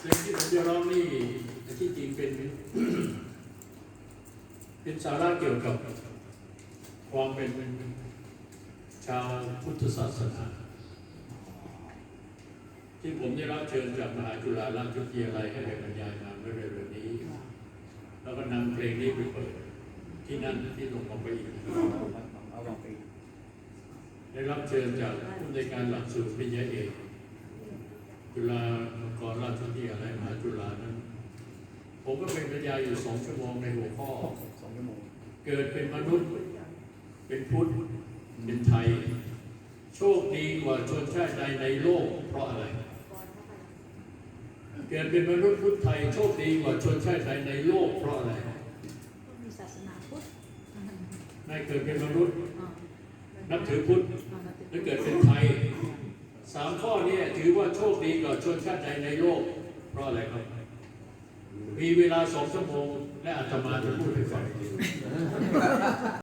เพลงที่ผมจะร้องนี่ที่จริงเป็นเป็นสาระเกี่ยวกับความเป็นชาวพุทธศาสนาที่ผมได้รับเชิญจากมหาจุฬาราชวิทยาลัยให้ไปบรรยายมาเมื่อเร็วๆนี้ แล้วก็นำเพลงนี้ไปเปิด ที่นั่นที่ลงมาไปอีกได้รับเชิญจากผู้ในการหลักสูตรปริญญาเอกจุฬา รณราชวิทยาลัยมหาจุฬานั้น ผมก็เป็นบรรยายอยู่สองชั่วโมงในหัวข้อสองชั่วโมงเกิดเป็นมนุษย์ เป็นพุทธ เป็นไทย โชคดีกว่าชนชาติใดในโลก เพราะอะไร เกิดเป็นมนุษย์พุทธไทยโชคดีกว่าชนชาติใดในโลก เพราะอะไรมีศาสนาพุทธไม่เกิดเป็นมนุษย์อ่านับถือพุทธอ่าและเกิดเป็นไทยสามข้อนี้ถือว่าโชคดีกว่าชนชาติใดในโลก เพราะอะไรครับ มีเวลาสองชั่วโมงและอาตมาจะพูดให้ฟัง